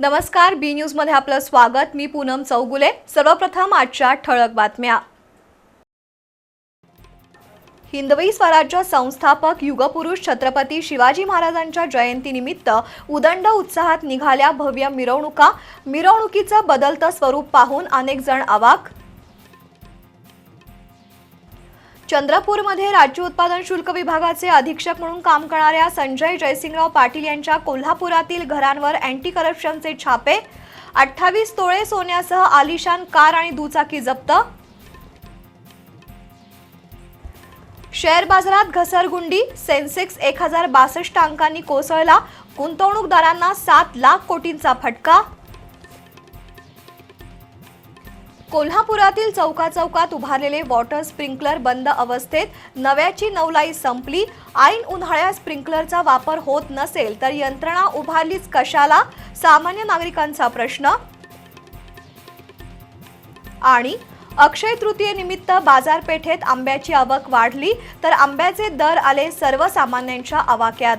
नमस्कार बी न्यूजमध्ये आपलं स्वागत. मी पूनम चौगुले. सर्वप्रथम आजच्या ठळक बातम्या. हिंदवी स्वराज्य संस्थापक युगपुरुष छत्रपती शिवाजी महाराजांच्या जयंतीनिमित्त उदंड उत्साहात निघाल्या भव्य मिरवणुका. मिरवणुकीचं बदलतं स्वरूप पाहून अनेक जण आवाक चंद्रपूरमध्ये राज्य उत्पादन शुल्क विभागाचे अधीक्षक म्हणून काम करणाऱ्या संजय जयसिंगराव पाटील यांच्या कोल्हापुरातील घरांवर अँटी करप्शनचे छापे अठ्ठावीस तोळे सोन्यासह आलिशान कार आणि दुचाकी जप्त. शेअर बाजारात घसरगुंडी सेन्सेक्स एक हजार बासष्ट अंकांनी कोसळला गुंतवणूकदारांना सात लाख कोटींचा फटका. कोल्हापुरातील चौका चौकात उभारलेले वॉटर स्प्रिंकलर बंद अवस्थेत नव्याची नवलाई संपली. ऐन उन्हाळ्यात स्प्रिंकलरचा वापर होत नसेल तर यंत्रणा उभारलीच कशाला? सामान्य नागरिकांचा प्रश्न. आणि अक्षय तृतीयेनिमित्त बाजारपेठेत आंब्याची आवक वाढली तर आंब्याचे दर आले सर्वसामान्यांच्या आवाक्यात.